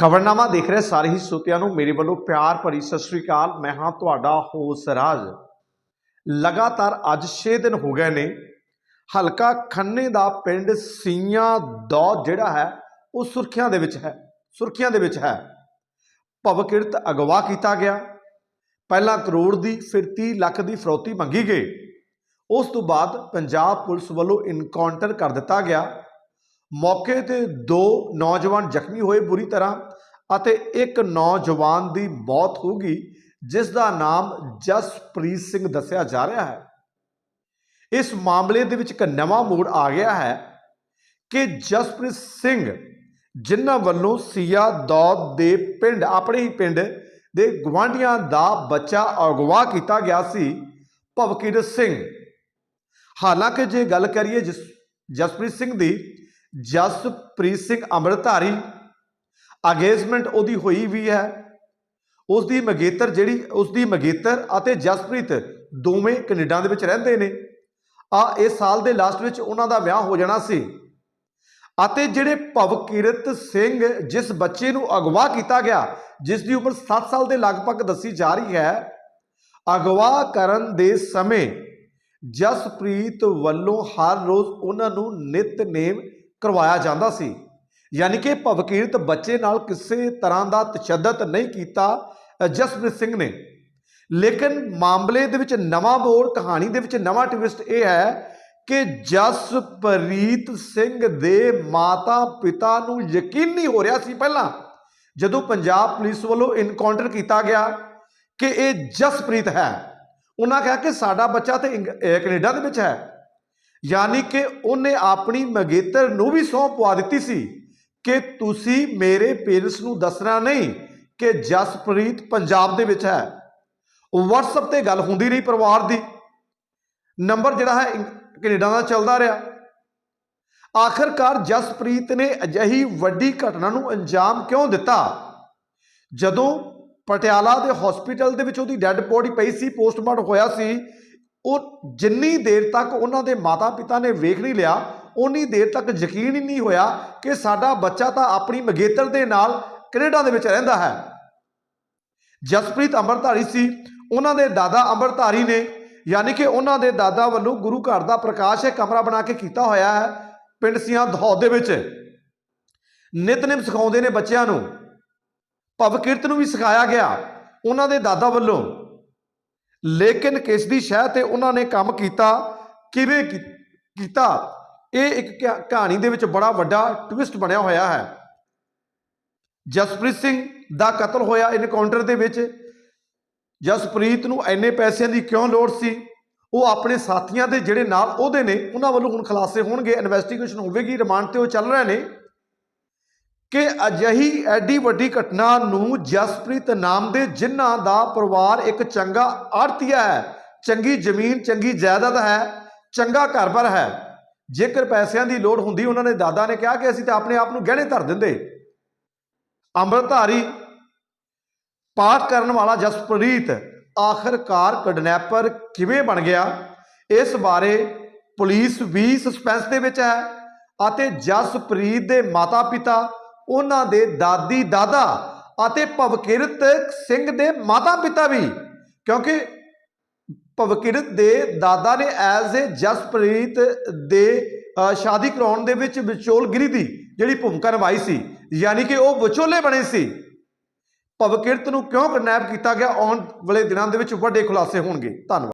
ਖਬਰਨਾਮਾ ਦੇਖ ਰਹੇ ਸਾਰੇ ਹੀ ਸਰੋਤਿਆਂ ਨੂੰ ਮੇਰੇ ਵੱਲੋਂ ਪਿਆਰ ਭਰੀ ਸਤਿ ਸ੍ਰੀ ਅਕਾਲ। ਮੈਂ ਹਾਂ ਤੁਹਾਡਾ ਹੋਸ ਰਾਜ। ਲਗਾਤਾਰ ਅੱਜ 6 ਦਿਨ ਹੋ ਗਏ ਨੇ। ਹਲਕਾ ਖੰਨੇ ਦਾ ਪਿੰਡ ਸੀਆਂ ਦੌ ਜਿਹੜਾ ਹੈ, ਉਹ ਸੁਰਖੀਆਂ ਦੇ ਵਿੱਚ ਹੈ, ਸੁਰਖੀਆਂ ਦੇ ਵਿੱਚ ਹੈ। ਭਵਕਿਰਤ ਅਗਵਾ ਕੀਤਾ ਗਿਆ। ਪਹਿਲਾਂ ਕਰੋੜ ਦੀ, ਫਿਰ 30 ਲੱਖ ਦੀ ਫਰੌਤੀ ਮੰਗੀ ਗਈ। ਉਸ ਤੋਂ ਬਾਅਦ ਪੰਜਾਬ ਪੁਲਿਸ ਵੱਲੋਂ ਇਨਕਾਊਂਟਰ ਕਰ ਦਿੱਤਾ ਗਿਆ। ਮੌਕੇ ਤੇ ਦੋ ਨੌਜਵਾਨ ਜ਼ਖਮੀ ਹੋਏ ਬੁਰੀ ਤਰ੍ਹਾਂ। ਅਤੇ ਇੱਕ ਨੌਜਵਾਨ ਦੀ ਮੌਤ ਹੋ ਗਈ, ਜਿਸ ਦਾ ਨਾਮ ਜਸਪ੍ਰੀਤ ਸਿੰਘ ਦੱਸਿਆ ਜਾ ਰਿਹਾ ਹੈ। ਇਸ ਮਾਮਲੇ ਦੇ ਵਿੱਚ ਇੱਕ ਨਵਾਂ ਮੋੜ ਆ ਗਿਆ ਹੈ ਕਿ ਜਸਪ੍ਰੀਤ ਸਿੰਘ, ਜਿਨ੍ਹਾਂ ਵੱਲੋਂ ਸੀਆ ਦੌਦ ਦੇ ਪਿੰਡ, ਆਪਣੇ ਹੀ ਪਿੰਡ ਦੇ ਗਵਾਂਢੀਆਂ ਦਾ ਬੱਚਾ ਅਗਵਾ ਕੀਤਾ ਗਿਆ ਸੀ, ਭਵਕੀਰ ਸਿੰਘ। ਹਾਲਾਂਕਿ ਜੇ ਗੱਲ ਕਰੀਏ ਜਿਸ ਜਸਪ੍ਰੀਤ ਸਿੰਘ ਦੀ, ਜਸਪ੍ਰੀਤ ਸਿੰਘ ਅੰਮ੍ਰਿਤਧਾਰੀ ਅਗੇਜਮੈਂਟ ਉਹਦੀ ਹੋਈ ਵੀ ਹੈ। ਉਸ ਦੀ ਮਗੇਤਰ ਜਿਹੜੀ ਉਸ ਦੀ ਮਗੇਤਰ ਅਤੇ ਜਸਪ੍ਰੀਤ ਦੋਵੇਂ ਕੈਨੇਡਾ ਦੇ ਵਿੱਚ ਰਹਿੰਦੇ ਨੇ। ਆ, ਇਸ ਸਾਲ ਦੇ ਲਾਸਟ ਵਿੱਚ ਉਹਨਾਂ ਦਾ ਵਿਆਹ ਹੋ ਜਾਣਾ ਸੀ। ਅਤੇ ਜਿਹੜੇ ਭਵਕਿਰਤ ਸਿੰਘ, ਜਿਸ ਬੱਚੇ ਨੂੰ ਅਗਵਾ ਕੀਤਾ ਗਿਆ, ਜਿਸ ਦੀ ਉਮਰ 7 ਸਾਲ ਦੇ ਲਗਭਗ ਦੱਸੀ ਜਾ ਰਹੀ ਹੈ, ਅਗਵਾ ਕਰਨ ਦੇ ਸਮੇਂ ਜਸਪ੍ਰੀਤ ਵੱਲੋਂ ਹਰ ਰੋਜ਼ ਉਹਨਾਂ ਨੂੰ ਨਿਤਨੇਮ ਕਰਵਾਇਆ ਜਾਂਦਾ ਸੀ। ਯਾਨੀ ਕਿ ਭਵਕੀਰਤ ਬੱਚੇ ਨਾਲ ਕਿਸੇ ਤਰ੍ਹਾਂ ਦਾ ਤਸ਼ੱਦਦ ਨਹੀਂ ਕੀਤਾ ਜਸਪ੍ਰੀਤ ਸਿੰਘ ਨੇ। ਲੇਕਿਨ ਮਾਮਲੇ ਦੇ ਵਿੱਚ ਨਵਾਂ ਬੋਰ ਕਹਾਣੀ ਦੇ ਵਿੱਚ ਨਵਾਂ ਟਵਿਸਟ ਇਹ ਹੈ ਕਿ ਜਸਪ੍ਰੀਤ ਸਿੰਘ ਦੇ ਮਾਤਾ ਪਿਤਾ ਨੂੰ ਯਕੀਨ ਨਹੀਂ ਹੋ ਰਿਹਾ ਸੀ ਪਹਿਲਾਂ, ਜਦੋਂ ਪੰਜਾਬ ਪੁਲਿਸ ਵੱਲੋਂ ਇਨਕਾਊਂਟਰ ਕੀਤਾ ਗਿਆ ਕਿ ਇਹ ਜਸਪ੍ਰੀਤ ਹੈ। ਉਹਨਾਂ ਕਿਹਾ ਕਿ ਸਾਡਾ ਬੱਚਾ ਤੇ ਇੰਗ- ਅਹ ਕੈਨੇਡਾ ਦੇ ਵਿੱਚ ਹੈ। ਯਾਨੀ ਕਿ ਉਹਨੇ ਆਪਣੀ ਮਗੇਤਰ ਨੂੰ ਵੀ ਸਹੁੰ ਪਵਾ ਦਿੱਤੀ ਸੀ। ਕਿ ਤੁਸੀਂ ਮੇਰੇ ਪੇਰੈਂਟਸ ਨੂੰ ਦੱਸਣਾ ਨਹੀਂ ਕਿ ਜਸਪ੍ਰੀਤ ਪੰਜਾਬ ਦੇ ਵਿੱਚ ਹੈ? WhatsApp ਤੇ ਗੱਲ ਹੁੰਦੀ ਰਹੀ ਪਰਿਵਾਰ ਦੀ। ਨੰਬਰ ਜਿਹੜਾ ਹੈ ਇੰਗ- ਕੈਨੇਡਾ ਦਾ ਚੱਲਦਾ ਰਿਹਾ। ਆਖਰਕਾਰ ਜਸਪ੍ਰੀਤ ਨੇ ਅਜਿਹੀ ਵੱਡੀ ਘਟਨਾ ਨੂੰ ਅੰਜਾਮ ਕਿਉਂ ਦਿੱਤਾ? ਜਦੋਂ ਪਟਿਆਲਾ ਦੇ ਹਸਪੀਟਲ ਦੇ ਵਿੱਚ ਉਹਦੀ ਡੈੱਡ ਬੋਡੀ ਪਈ ਸੀ ਪੋਸਟਮਾਰਟਮ ਹੋਇਆ ਸੀ, ਉਹ ਜਿੰਨੀ ਦੇਰ ਤੱਕ ਉਹਨਾਂ ਦੇ ਮਾਤਾ-ਪਿਤਾ ਨੇ ਵੇਖ ਨਹੀਂ ਲਿਆ ਉਨੀ ਦੇਰ ਤੱਕ ਯਕੀਨ ਹੀ ਨਹੀਂ ਹੋਇਆ ਕਿ ਸਾਡਾ ਬੱਚਾ ਤਾਂ ਆਪਣੀ ਮਗੇਤਰ ਦੇ ਨਾਲ ਕੈਨੇਡਾ ਦੇ ਵਿੱਚ ਰਹਿੰਦਾ ਹੈ। ਜਸਪ੍ਰੀਤ ਅੰਮ੍ਰਿਤਧਾਰੀ ਸੀ। ਉਹਨਾਂ ਦੇ ਦਾਦਾ ਅੰਮ੍ਰਿਤਧਾਰੀ ਨੇ, ਯਾਨੀ ਕਿ ਉਹਨਾਂ ਦੇ ਦਾਦਾ ਵੱਲੋਂ ਗੁਰੂ ਘਰ ਦਾ ਪ੍ਰਕਾਸ਼ ਹੈ ਕਮਰਾ ਬਣਾ ਕੇ ਕੀਤਾ ਹੋਇਆ ਹੈ ਪਿੰਡ ਸੀਆਂ ਦਹੌਦ ਦੇ ਵਿੱਚ। ਨਿਤਨੇਮ ਸਿਖਾਉਂਦੇ ਨੇ ਬੱਚਿਆਂ ਨੂੰ। ਭਵਕਿਰਤ ਨੂੰ ਵੀ ਸਿਖਾਇਆ ਗਿਆ ਉਹਨਾਂ ਦੇ ਦਾਦਾ ਵੱਲੋਂ। ਲੇਕਿਨ ਕਿਸ ਦੀ ਸ਼ਹਿ ਤੇ ਉਹਨਾਂ ਨੇ ਕੰਮ ਕੀਤਾ, ਕਿਵੇਂ ਕੀ- ਕੀਤਾ ਇਹ ਇੱਕ ਕਹਾਣੀ ਦੇ ਵਿੱਚ ਬੜਾ ਵੱਡਾ ਟਵਿਸਟ ਬਣਿਆ ਹੋਇਆ ਹੈ। ਜਸਪ੍ਰੀਤ ਸਿੰਘ ਦਾ ਕਤਲ ਹੋਇਆ ਇਨਕਾਊਂਟਰ ਦੇ ਵਿੱਚ। ਜਸਪ੍ਰੀਤ ਨੂੰ ਐਨੇ ਪੈਸਿਆਂ ਦੀ ਕਿਉਂ ਲੋੜ ਸੀ? ਉਹ ਆਪਣੇ ਸਾਥੀਆਂ ਦੇ ਜਿਹੜੇ ਨਾਲ ਉਹਦੇ ਨੇ, ਉਹਨਾਂ ਵੱਲੋਂ ਹੁਣ ਖੁਲਾਸੇ ਹੋਣਗੇ ਇਨਵੈਸਟੀਗੇਸ਼ਨ ਹੋਵੇਗੀ ਰਿਮਾਂਡ ਤੇ ਉਹ ਚੱਲ ਰਹੇ ਨੇ। ਕਿ ਅਜਿਹੀ ਐਡੀ ਵੱਡੀ ਘਟਨਾ ਨੂੰ ਜਸਪ੍ਰੀਤ ਨਾਮ ਦੇ ਜਿਨ੍ਹਾਂ ਦਾ ਪਰਿਵਾਰ ਇੱਕ ਚੰਗਾ ਆੜਤੀਆ ਹੈ, ਚੰਗੀ ਜ਼ਮੀਨ, ਚੰਗੀ ਜਾਇਦਾਦ ਹੈ, ਚੰਗਾ ਘਰ-ਬਾਰ ਹੈ। ਜੇਕਰ ਪੈਸਿਆਂ ਦੀ ਲੋੜ ਹੁੰਦੀ, ਉਹਨਾਂ ਨੇ ਦਾਦਾ ਨੇ ਕਿਹਾ ਕਿ ਅਸੀਂ ਤਾਂ ਆਪਣੇ ਆਪ ਨੂੰ ਗਹਿਣੇ ਧਰ ਦਿੰਦੇ। ਅੰਮ੍ਰਿਤਧਾਰੀ ਪਾਠ ਕਰਨ ਵਾਲਾ ਜਸਪ੍ਰੀਤ, ਆਖਰਕਾਰ ਕਿਡਨੈਪਰ ਕਿਵੇਂ ਬਣ ਗਿਆ? ਇਸ ਬਾਰੇ ਪੁਲਿਸ ਵੀ ਸਸਪੈਂਸ ਦੇ ਵਿੱਚ ਹੈ ਅਤੇ ਜਸਪ੍ਰੀਤ ਦੇ ਮਾਤਾ-ਪਿਤਾ, ਉਹਨਾਂ ਦੇ ਦਾਦੀ ਦਾਦਾ ਅਤੇ ਭਵਕਿਰਤ ਸਿੰਘ ਦੇ ਮਾਤਾ-ਪਿਤਾ ਵੀ। ਕਿਉਂਕਿ ਭਵਕਿਰਤ ਦੇ ਦਾਦਾ ਨੇ ਐਜ਼ ਏ ਜਸਪ੍ਰੀਤ ਦੇ ਸ਼ਾਦੀ ਕਰਾਉਣ ਦੇ ਵਿੱਚ ਵਿਚੋਲਗਿਰੀ ਦੀ ਜਿਹੜੀ ਭੂਮਿਕਾ ਨਿਭਾਈ ਸੀ, ਯਾਨੀ ਕਿ ਉਹ ਵਿਚੋਲੇ ਬਣੇ ਸੀ। ਭਵਕਿਰਤ ਨੂੰ ਕਿਉਂ ਕਿਡਨੈਪ ਕੀਤਾ ਗਿਆ? ਆਉਣ ਵਾਲੇ ਦਿਨਾਂ ਦੇ ਵਿੱਚ ਵੱਡੇ ਖੁਲਾਸੇ ਹੋਣਗੇ। ਧੰਨਵਾਦ।